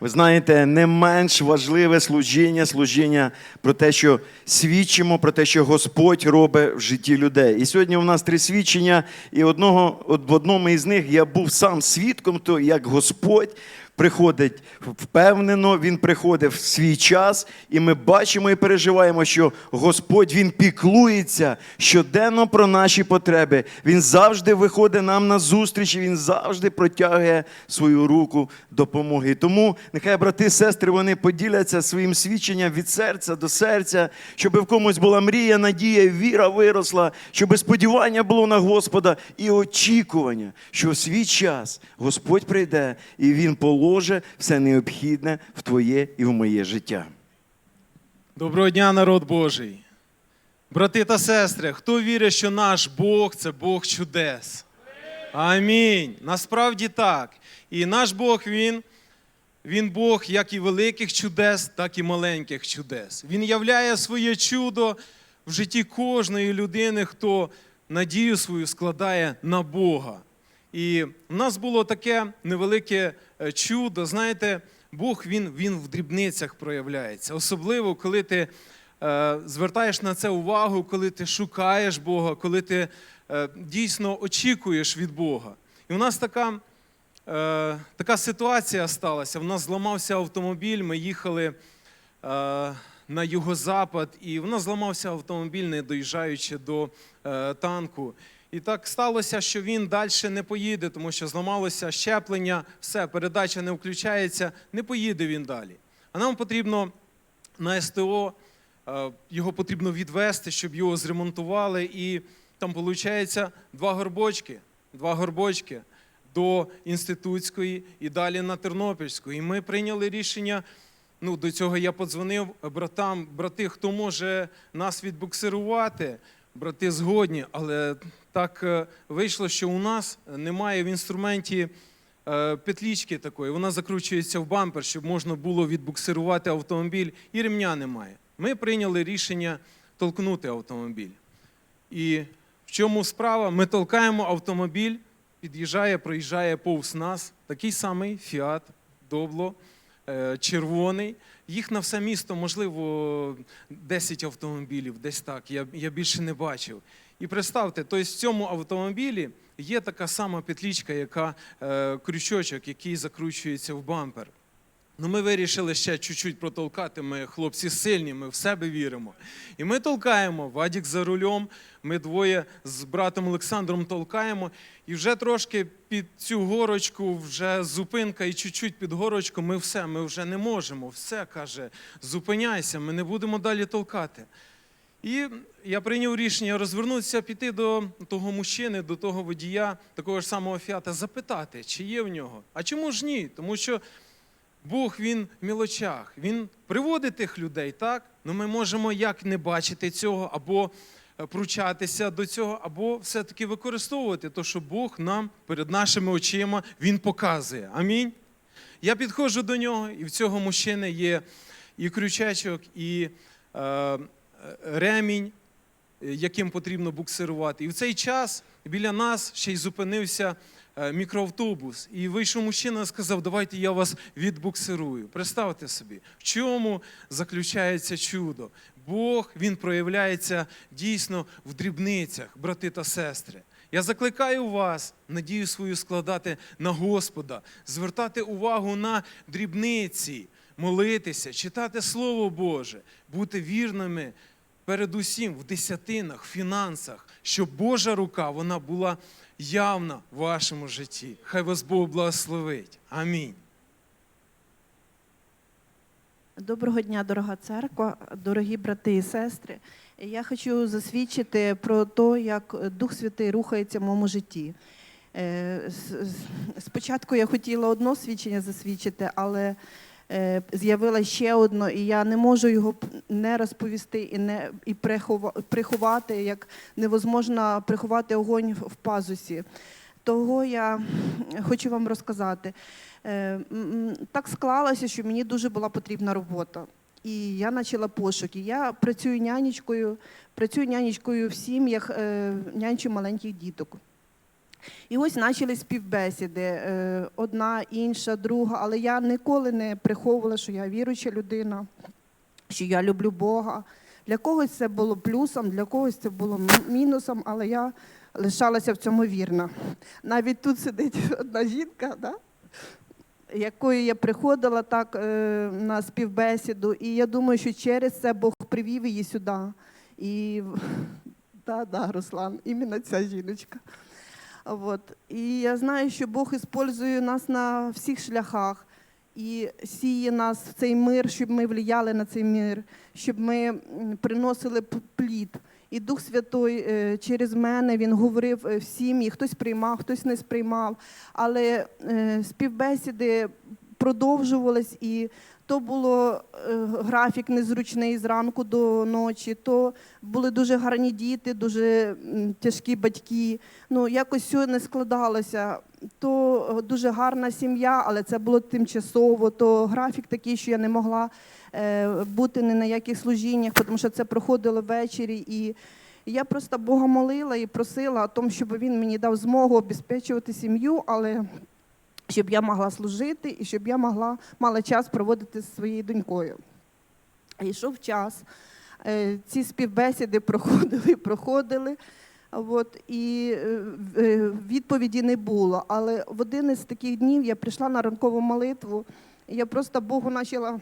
ви знаєте, не менш важливе служіння, служіння про те, що свідчимо, про те, що Господь робить в житті людей. І сьогодні у нас три свідчення, і одного, в одному із них я був сам свідком, то як Господь приходить впевнено, він приходить в свій час, і ми бачимо і переживаємо, що Господь він піклується щоденно про наші потреби. Він завжди виходить нам на зустріч, і він завжди протягує свою руку допомоги. Тому нехай брати і сестри вони поділяться своїм свідченням від серця до серця, щоб в комусь була мрія, надія, віра виросла, щоб сподівання було на Господа і очікування, що в свій час Господь прийде і Він положить все необхідне в твоє і в моє життя. Доброго дня, народ Божий. Брати та сестри, хто вірить, що наш Бог це Бог чудес? Амінь. Насправді так. І наш Бог, Він, він Бог як і великих чудес, так і маленьких чудес. Він являє своє чудо в житті кожної людини, хто надію свою складає на Бога. І в нас було таке невелике чудо. Знаєте, Бог він, він в дрібницях проявляється. Особливо, коли ти е, звертаєш на це увагу, коли ти шукаєш Бога, коли ти е, дійсно очікуєш від Бога. І у нас така, е, така ситуація сталася. У нас зламався автомобіль, ми їхали е, на юго-запад, і в нас зламався автомобіль, не доїжджаючи до е, танку. І так сталося, що він далі не поїде, тому що зламалося щеплення, все, передача не включається, не поїде він далі. А нам потрібно на СТО, е, його потрібно відвести, щоб його зремонтували. І там, виходить, два горбочки, два горбочки до інститутської і далі на Тернопільську. І ми прийняли рішення. Ну, до цього я подзвонив братам, брати, хто може нас відбуксирувати. Брати згодні, але так е, вийшло, що у нас немає в інструменті е, петлічки такої. Вона закручується в бампер, щоб можна було відбуксирувати автомобіль, і ремня немає. Ми прийняли рішення толкнути автомобіль. І в чому справа? Ми толкаємо автомобіль, під'їжджає, проїжджає повз нас такий самий Фіат Добло, червоний. Їх на все місто, можливо, 10 автомобілів, десь так. Я, я більше не бачив. І представте, то в цьому автомобілі є така сама петлічка, яка е, крючочок, який закручується в бампер. Ну, ми вирішили ще чуть-чуть протолкати. Ми хлопці сильні, ми в себе віримо. І ми толкаємо. Вадік за рулем. Ми двоє з братом Олександром толкаємо. І вже трошки під цю горочку, вже зупинка, і чуть-чуть під горочку, ми все, ми вже не можемо. Все каже, зупиняйся, ми не будемо далі толкати. І я прийняв рішення розвернутися, піти до того мужчини, до того водія, такого ж самого фіата, запитати, чи є в нього. А чому ж ні? Тому що Бог він в мілочах, він приводить тих людей, так? Ну ми можемо як не бачити цього, або е, пручатися до цього, або все-таки використовувати те, що Бог нам перед нашими очима він показує. Амінь. Я підходжу до нього, і в цього мужчини є і крючечок, і е, е, ремінь, е, яким потрібно буксирувати. І в цей час біля нас ще й зупинився мікроавтобус. І вийшов мужчина і сказав, давайте я вас відбуксирую. Представте собі, в чому заключається чудо. Бог він проявляється дійсно в дрібницях, брати та сестри. Я закликаю вас, надію свою складати на Господа, звертати увагу на дрібниці, молитися, читати Слово Боже, бути вірними передусім в десятинах, в фінансах, щоб Божа рука вона була явна в вашому житті. Хай вас Бог благословить. Амінь. Доброго дня, дорога церква, дорогі брати і сестри. Я хочу засвідчити про те, як Дух Святий рухається в моєму житті. Е, Спочатку я хотіла одно свідчення засвідчити, але е, з'явилося ще одно, і я не можу його не розповісти і не і прихова- приховати, як невозможно приховати огонь в пазусі. Того я хочу вам розказати. Е, Так склалося, що мені дуже була потрібна робота. І я почала пошуки. Я працюю нянечкою, працюю нянечкою в сім'ях, е, нянчу маленьких діток. І ось почали співбесіди. е, Одна, інша, друга. Але я ніколи не приховувала, що я віруюча людина, що я люблю Бога. Для когось це було плюсом, для когось це було мінусом, але я лишалася в цьому вірна. Навіть тут сидить одна жінка, да? якою я приходила так е, на співбесіду, і я думаю, що через це Бог привів її сюди. І да, да, Руслан, іменно ця жіночка. От. І я знаю, що Бог іспользує нас на всіх шляхах і сіє нас в цей мир, щоб ми влияли на цей мир, щоб ми приносили плід. І Дух Святой е, через мене він говорив всім, в сім'ї, хтось приймав, хтось не сприймав. Але е, співбесіди продовжувались, і то було е, графік незручний зранку до ночі, то були дуже гарні діти, дуже тяжкі батьки. Ну, якось все не складалося. То е, дуже гарна сім'я, але це було тимчасово, то графік такий, що я не могла е, бути ні на яких служіннях, тому що це проходило ввечері. І я просто Бога молила і просила о тому, щоб він мені дав змогу обезпечувати сім'ю, але щоб я могла служити і щоб я могла мала час проводити зі своєю донькою. Йшов час. Е, Ці співбесіди проходили, проходили. От, і е, е, відповіді не було. Але в один із таких днів я прийшла на ранкову молитву, і я просто Богу почала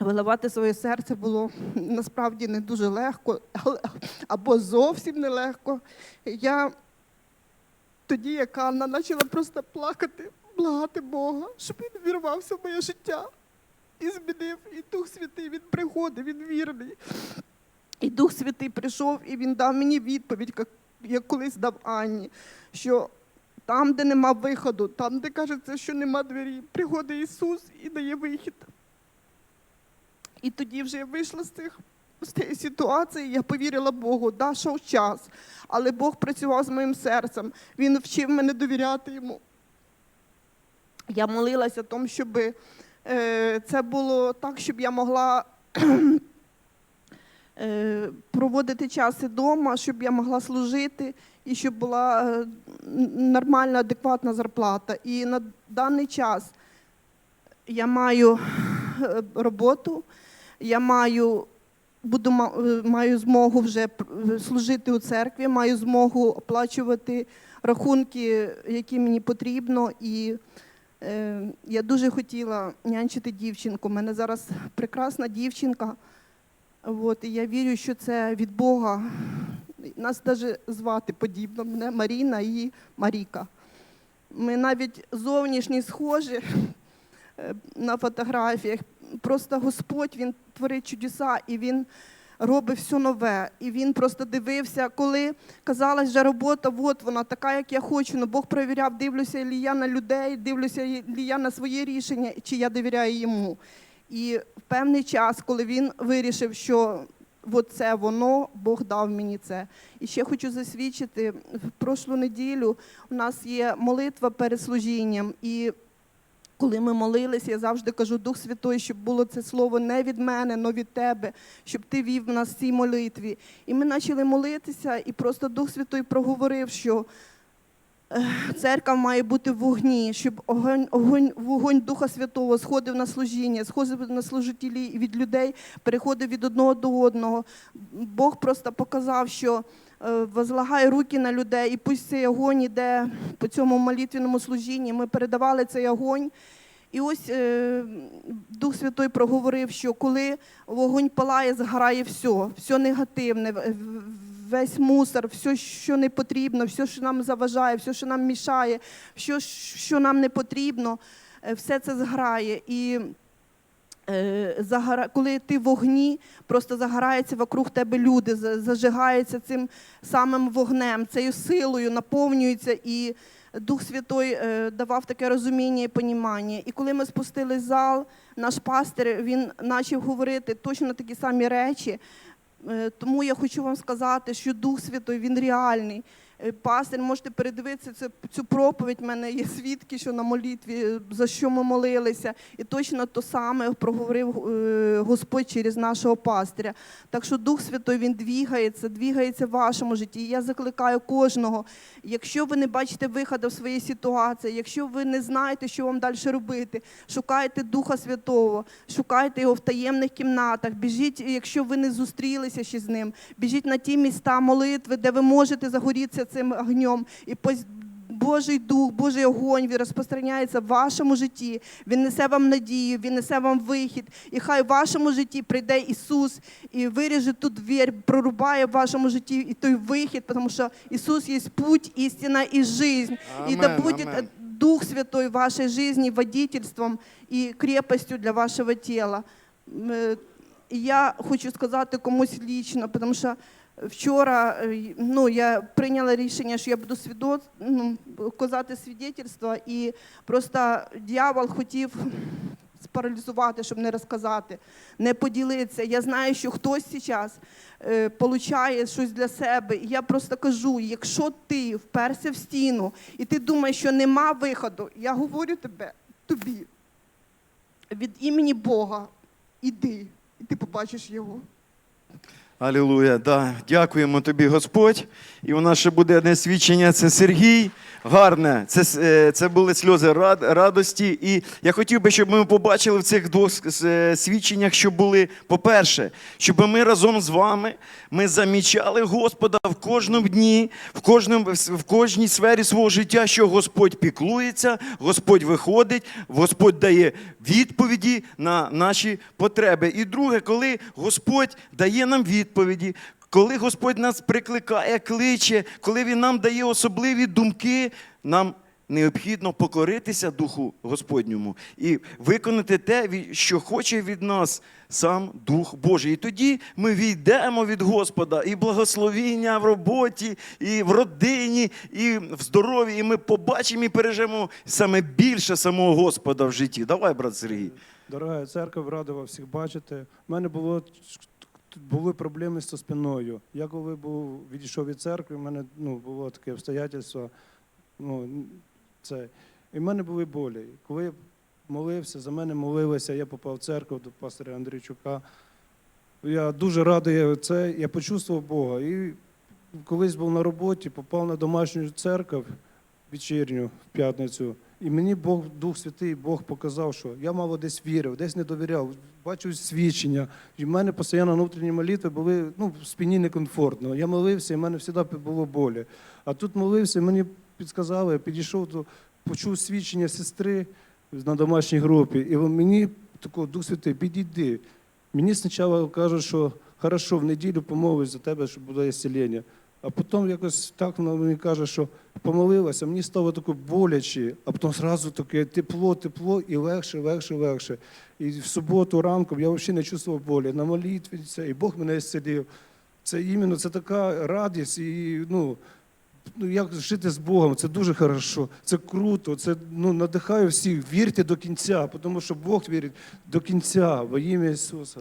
виливати своє серце. Було насправді не дуже легко, але- або зовсім не легко. Я тоді, як Анна, почала просто плакати, благати Бога, щоб він вірвався в моє життя і змінив. І Дух Святий він приходить, він вірний. І Дух Святий прийшов і він дав мені відповідь, як, як колись дав Анні, що там, де нема виходу, там, де кажеться, що нема двері, приходить Ісус і дає вихід. І тоді вже я вийшла з цих. З цієї ситуації я повірила Богу, да, йшов час, але Бог працював з моїм серцем. Він вчив мене довіряти йому. Я молилася тому, щоб е, це було так, щоб я могла е, проводити час вдома, щоб я могла служити і щоб була е, нормальна, адекватна зарплата. І на даний час я маю роботу, я маю, буду, е, маю змогу вже служити у церкві, маю змогу оплачувати рахунки, які мені потрібно. І е, я дуже хотіла нянчити дівчинку. У мене зараз прекрасна дівчинка. От, і я вірю, що це від Бога. Нас навіть звати подібно. Мене Маріна і Маріка. Ми навіть зовнішні схожі е, на фотографіях. Просто Господь Він творить чудеса і Він робить все нове. І він просто дивився, коли казалось, що робота, от вона така, як я хочу. але Бог перевіряв, дивлюся ли я на людей, дивлюся ли я на своє рішення, чи я довіряю йому. І в певний час, коли він вирішив, що це воно, Бог дав мені це. І ще хочу засвідчити, в прошлу неділю у нас є молитва перед служінням. І коли ми молилися, я завжди кажу, Дух Святой, щоб було це слово не від мене, але від тебе, щоб ти вів нас в цій молитві. І ми почали молитися, і просто Дух Святой проговорив, що е, церква має бути в вогні, щоб огонь, огонь, вогонь Духа Святого сходив на служіння, сходив на служителі від людей, переходив від одного до одного. Бог просто показав, що возлагай руки на людей, і пусть цей огонь іде по цьому молитвенному служінні. Ми передавали цей огонь. І ось е, Дух Святой проговорив, що коли вогонь палає, згорає все, все негативне, весь мусор, все, що не потрібно, все, що нам заважає, все, що нам мішає, все, що нам не потрібно, е, все це зграє. І е. Коли ти в вогні, просто загораються вокруг тебе люди, зажигаються цим самим вогнем, цією силою, наповнюються. І Дух Святой е, давав таке розуміння і понімання. І коли ми спустились в зал, наш пастир він почав говорити точно такі самі речі. Е, Тому я хочу вам сказати, що Дух Святой він реальний. Е, Пастир, можете передивитися цю, цю проповідь. У мене є свідки, що на молитві, е, за що ми молилися. І точно то саме проговорив е, Господь через нашого пастиря. Так що Дух Святой він двігається, двігається в вашому житті. І я закликаю кожного, якщо ви не бачите виходу в своїй ситуації, якщо ви не знаєте, що вам далі робити, шукайте Духа Святого, шукайте його в таємних кімнатах. Біжіть, якщо ви не зустрілися ще з ним, біжіть на ті міста молитви, де ви можете загорітися цим огнем. І Божий дух, Божий огонь, він розпространяється в вашому житті. Він несе вам надію, він несе вам вихід. І хай в вашому житті прийде Ісус і виріже ту двір, прорубає в вашому житті і той вихід, тому що Ісус є путь, істина і жизнь. і да буде амен. Дух Святой в вашей жизни водительством і крепостю для вашого тіла. Е, Я хочу сказати комусь лічно, тому що вчора е, ну, я прийняла рішення, що я буду свідоц... ну, казати свідетельство, і просто дьявол хотів спаралізувати, щоб не розказати, не поділитися. Я знаю, що хтось зараз е, получає щось для себе. І я просто кажу: якщо ти вперся в стіну і ти думаєш, що нема виходу, я говорю тебе, тобі від імені Бога іди, і ти побачиш його. Алілуя. Да. Дякуємо тобі, Господь. І у нас ще буде одне свідчення. Це Сергій. Гарне. Це, е, це були сльози рад, радості. І я хотів би, щоб ми побачили в цих двох е, свідченнях, що були, по-перше, щоб ми разом з вами ми замічали Господа в кожному дні, в, кожному, в кожній сфері свого життя, що Господь піклується, Господь виходить, Господь дає відповіді на наші потреби. І друге, коли Господь дає нам відповіді, коли Господь нас прикликає, кличе, коли Він нам дає особливі думки, нам необхідно покоритися Духу Господньому і виконати те, що хоче від нас сам Дух Божий. І тоді ми війдемо від Господа і благословіння в роботі, і в родині, і в здоров'ї. І ми побачимо і пережимо саме більше самого Господа в житті. Давай, брат Сергій. Дорога церква, радий вас всіх бачити. У мене було, були проблеми зі спиною. Я коли був, відійшов від церкви, в мене ну, було таке обстоятельство. Ну, це. І в мене були болі. Коли я молився, за мене молилися, я попав в церкву до пастора Андрійчука. Я дуже радий це, я почувствував Бога. І колись був на роботі, попав на домашню церкву вечірню в п'ятницю. І мені Бог, Дух Святий, Бог показав, що я мало десь вірив, десь не довіряв, бачив свідчення. І в мене постійно внутрішні молитви були ну, в спині некомфортно. Я молився, і в мене завжди було болі. А тут молився, мені підказали, я підійшов до почув свідчення сестри на домашній групі. І мені такого Дух Святий, підійди. Мені спочатку кажуть, що хорошо, в неділю помолись за тебе, щоб буде ісцілення. А потім якось так вона мені каже, що помолилася, мені стало таке боляче, а потім одразу таке тепло, тепло і легше, легше, легше. І в суботу ранком я взагалі не чувствував болі. На молитві і Бог мене зцілив. Це іменно це така радість, і ну, ну як жити з Богом, це дуже хорошо, це круто, це ну, надихає всіх. Вірте до кінця, тому що Бог вірить до кінця во ім'я Ісуса.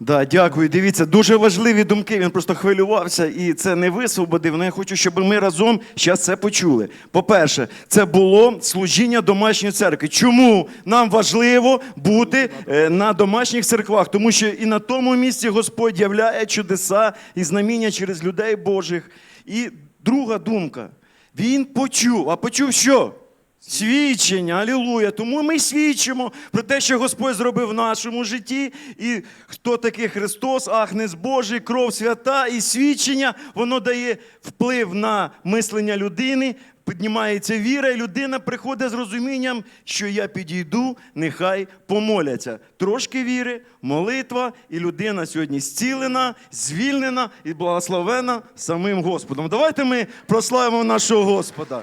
Да, дякую. Дивіться, дуже важливі думки. Він просто хвилювався і це не висвободив. Але я хочу, щоб ми разом зараз це почули. По-перше, це було служіння домашньої церкви. Чому нам важливо бути е, на домашніх церквах? Тому що і на тому місці Господь являє чудеса і знаміння через людей Божих. І друга думка. Він почув, а почув що? Свідчення, алілуя. Тому ми свідчимо про те, що Господь зробив в нашому житті. І хто такий Христос, Агнець Божий, кров свята і свідчення, воно дає вплив на мислення людини, піднімається віра, і людина приходить з розумінням, що я підійду, нехай помоляться. Трошки віри, молитва, і людина сьогодні зцілена, звільнена і благословена самим Господом. Давайте ми прославимо нашого Господа.